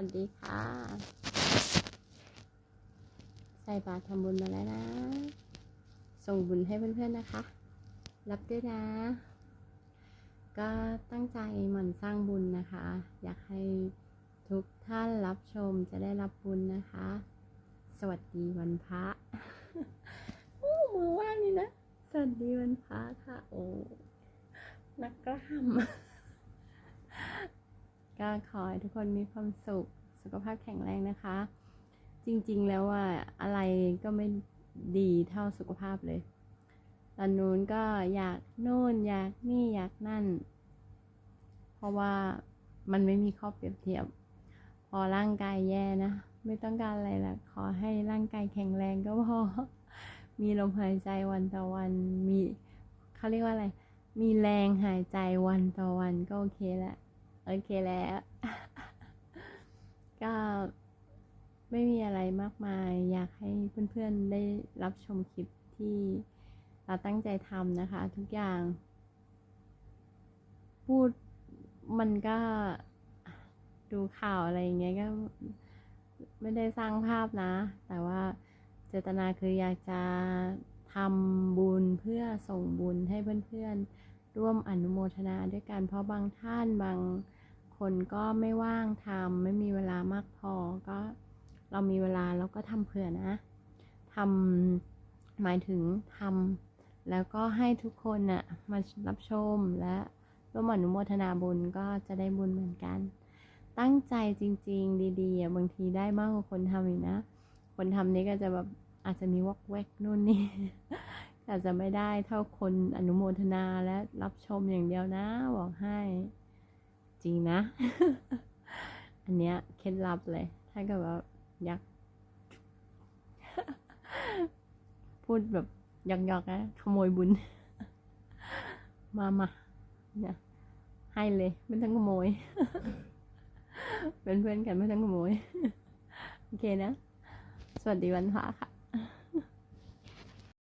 วัสดีค่ะ ใส่บาตรทำบุญมาแล้วนะ ส่งบุญให้เพื่อนๆนะคะ รับด้วยนะ ก็ตั้งใจหมั่นสร้างบุญนะคะ อยากให้ทุกท่านรับชมจะได้รับบุญนะคะ สวัสดีวันพระโอ้มือว่างนี่นะ สวัสดีวันพระค่ะ โอ้นักกล้าม ก็ขอให้ทุกคนมีความสุข สุขภาพแข็งแรงนะคะ จริงๆแล้วว่าอะไรก็ไม่ดีเท่าสุขภาพเลย ตอนนู้นก็อยากโน่นอยากนี่อยากนั่น เพราะว่ามันไม่มีข้อเปรียบเทียบ พอร่างกายแย่นะ ไม่ต้องการอะไรละขอให้ร่างกายแข็งแรงก็พอ มีลมหายใจวันต่อวัน มีเขาเรียกว่าอะไร มีแรงหายใจวันต่อวันก็โอเคแล้ว โอเคแล้ว ก็ไม่มีอะไรมากมาย อยากให้เพื่อนๆได้รับชมคลิปที่เราตั้งใจทำนะคะ ทุกอย่าง พูดมันก็ดูข่าวอะไรอย่างเงี้ยก็ไม่ได้สร้างภาพนะ แต่ว่าเจตนาคืออยากจะทำบุญเพื่อส่งบุญให้เพื่อนๆ ร่วมอนุโมทนาด้วยกันเพราะบางท่านบาง คนก็ไม่ว่างทำไม่มีเวลามากพอก็เรามีเวลาเราก็ทำเผื่อนะทำหมายถึงทำแล้วก็ให้ทุกคนน่ะมารับชมและร่วมอนุโมทนาบุญก็จะได้บุญเหมือนกัน ตั้งใจจริง ๆ ดีๆบางทีได้มากกว่าคนทำอีกนะ คนทำนี้ก็จะแบบอาจจะมีวอกแวกนู่นนี่อาจจะไม่ได้เท่าคนอนุโมทนาและรับชมอย่างเดียวนะ บอกให้ จริงนะ อันเนี้ยเคล็ดลับเลย ถ้าเกิดว่ายากพูดแบบหยอกๆนะขโมยบุญ มามาเนี่ยให้เลยไม่ต้องขโมย เป็นเพื่อนกันไม่ต้องขโมย โอเคนะ สวัสดีวันพระค่ะ